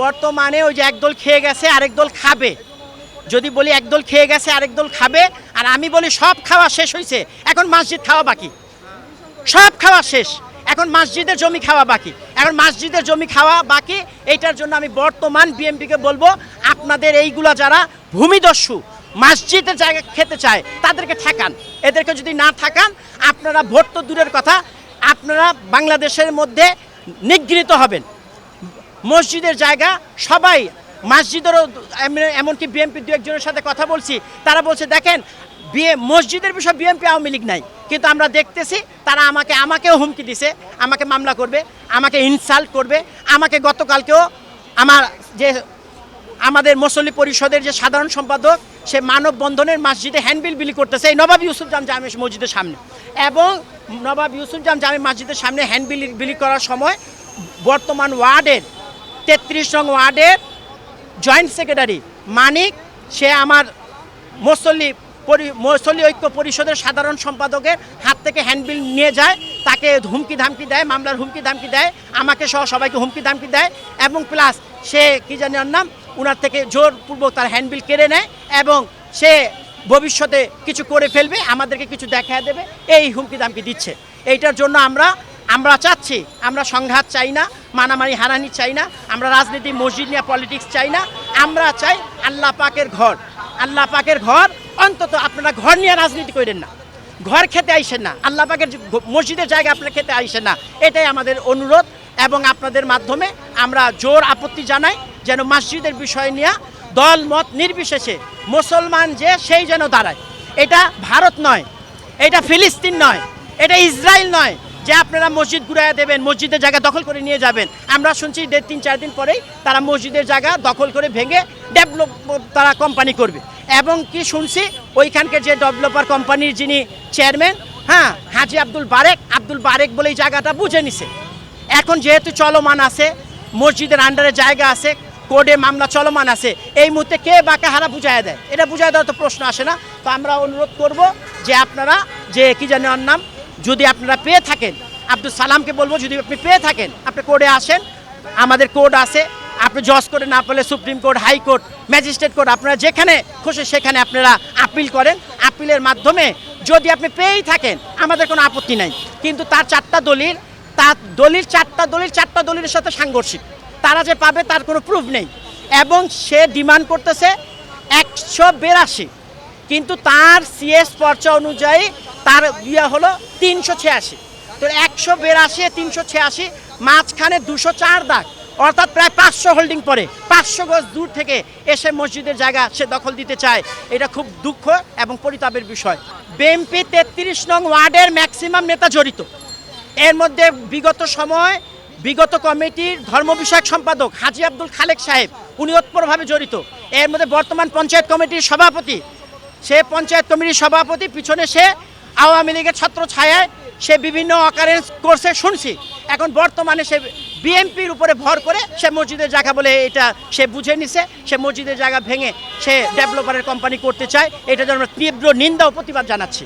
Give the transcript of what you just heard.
বর্তমানে ওই যে একদল খেয়ে গেছে, আরেক দল খাবে। যদি বলি একদল খেয়ে গেছে, আরেক দল খাবে, আর আমি বলি সব খাওয়া শেষ হয়েছে এখন মসজিদ খাওয়া বাকি। সব খাওয়া শেষ, এখন মসজিদের জমি খাওয়া বাকি। এখন মসজিদের জমি খাওয়া বাকি, এইটার জন্য আমি বর্তমান বিএমপিকে বলব, আপনাদের এইগুলা যারা ভূমিদস্যু, মসজিদের জায়গা খেতে চায়, তাদেরকে ঠেকান। এদেরকে যদি না ঠাকান, আপনারা ভোট তো দূরের কথা, আপনারা বাংলাদেশের মধ্যে নিগৃহীত হবেন। মসজিদের জায়গা, সবাই মসজিদেরও এমনকি বিএনপি দু একজনের সাথে কথা বলছি, তারা বলছে, দেখেন বিয়ে মসজিদের বিষয় বিএনপি আওয়ামী লীগ নাই। কিন্তু আমরা দেখতেছি, তারা আমাকে, আমাকেও হুমকি দিছে, আমাকে মামলা করবে, আমাকে ইনসাল্ট করবে, আমাকে গতকালকেও আমার যে, আমাদের মুসল্লি পরিষদের যে সাধারণ সম্পাদক, সে মানববন্ধনের মসজিদে হ্যান্ডবিল বিলি করতেছে, এই নবাব ইউসুফ জাম জামে মসজিদের সামনে। এবং নবাব ইউসুফ জাম জামে মসজিদের সামনে হ্যান্ডবিল বিলি করার সময় বর্তমান ওয়ার্ডের তেত্রিশ নং ওয়ার্ডের জয়েন্ট সেক্রেটারি। মানিক, সে আমার মুসল্লি পরি, মুসল্লি ঐক্য পরিষদের সাধারণ সম্পাদকের হাত থেকে হ্যান্ডবিল নিয়ে যায়, তাকে হুমকি ধামকি দেয়, মামলার হুমকি ধামকি দেয়, আমাকে সহ সবাইকে হুমকি ধামকি দেয় এবং প্লাস সে কি জানি ওর নাম ওনার থেকে জোরপূর্বক তার হ্যান্ডবিল কেড়ে নেয় এবং সে ভবিষ্যতে কিছু করে ফেলবে, আমাদেরকে কিছু দেখা দেবে, এই হুমকি দামকি দিচ্ছে। এইটার জন্য আমরা আমরা চাচ্ছি, আমরা সংঘাত চাই না, মানামারি হারানি চাই না, আমরা রাজনীতি, মসজিদ নিয়ে পলিটিক্স চাই না, আমরা চাই আল্লাহ পাকের ঘর। আল্লাহ পাকের ঘর, অন্তত আপনারা ঘর নিয়ে রাজনীতি করেন না। ঘর খেতে আইসেন না, আল্লাহ পাকের মসজিদের জায়গায় আপনারা খেতে আইসেন না, এটাই আমাদের অনুরোধ এবং আপনাদের মাধ্যমে আমরা জোর আপত্তি জানাই যেন মসজিদের বিষয় নিয়ে দল, মত নির্বিশেষে মুসলমান যে সেই যেন দাঁড়ায়। এটা ভারত নয়, এটা ফিলিস্তিন নয়, এটা ইসরায়েল নয় যে আপনারা মসজিদ ঘুরাইয়া দেবেন, মসজিদের জায়গা দখল করে নিয়ে যাবেন। আমরা শুনছি দেড় তিন, চার দিন পরেই তারা মসজিদের জায়গা দখল করে ভেঙে ডেভেলপ তারা কোম্পানি করবে। এবং কি শুনছি, ওইখানকার যে ডেভেলপার কোম্পানির যিনি চেয়ারম্যান হ্যাঁ হাজি আব্দুল বারেক আব্দুল বারেক বলে এই জায়গাটা বুঝে নিছে। এখন যেহেতু চলমান আছে, মসজিদের আন্ডারে জায়গা আছে কোর্টে মামলা চলমান আছে, এই মুহূর্তে কে বাঁকা হারা বুঝায় দেয়? এটা বুঝায় দেওয়ার তো প্রশ্ন আসে না। তো আমরা অনুরোধ করব যে আপনারা যে, কি জানি নাম যদি আপনারা পেয়ে থাকেন আব্দুল সালামকে বলব, যদি আপনি পেয়ে থাকেন, আপনি কোর্টে আসেন, আমাদের কোর্ট আছে, আপনি জজ করে না পেলে supreme court high court magistrate court আপনারা যেখানে খুশি সেখানে আপনারা আপিল করেন। আপিলের মাধ্যমে যদি আপনি পেয়েই থাকেন, আমাদের কোনো আপত্তি নাই। কিন্তু তার চারটা দলিল, তার দলিল চারটা দলিল, চারটা দলিলের সাথে সাংঘর্ষিক। তারা যে পাবে তার কোনো প্রুফ নেই। এবং সে ডিমান্ড করতেছে একশো বেরাশি। কিন্তু তার সিএস পর্চা অনুযায়ী তার ইয়ে হলো তিনশো ছিয়াশি। তো একশো বেরাশি, তিনশো ছিয়াশি, মাঝখানে দুশো চার দাগ। অর্থাৎ প্রায় পাঁচশো হোল্ডিং পরে, পাঁচশো গজ দূর থেকে এসে মসজিদের জায়গা সে দখল দিতে চায়। এটা খুব দুঃখ এবং পরিতাপের বিষয়। বিএনপি তেত্রিশ নং ওয়ার্ডের ম্যাক্সিমাম নেতা জড়িত। এর মধ্যে বিগত সময় বিগত কমিটির ধর্ম বিষয়ক সম্পাদক হাজি আব্দুল খালেক সাহেব, উনি ওতপ্রোতভাবে জড়িত। এর মধ্যে বর্তমান পঞ্চায়েত কমিটির সভাপতি, সে পঞ্চায়েত কমিটির সভাপতি, পিছনে সে আওয়ামী লীগের ছাত্র ছায়ায় সে বিভিন্ন অকারেন্স করছে শুনছি। এখন বর্তমানে সে বিএনপির উপরে ভর করে সে মসজিদের জায়গা বলে এটা সে বুঝে নিছে। সে মসজিদের জায়গা ভেঙে সে ডেভেলপারের কোম্পানি করতে চায়। এটা যেন তীব্র নিন্দা ও প্রতিবাদ জানাচ্ছি।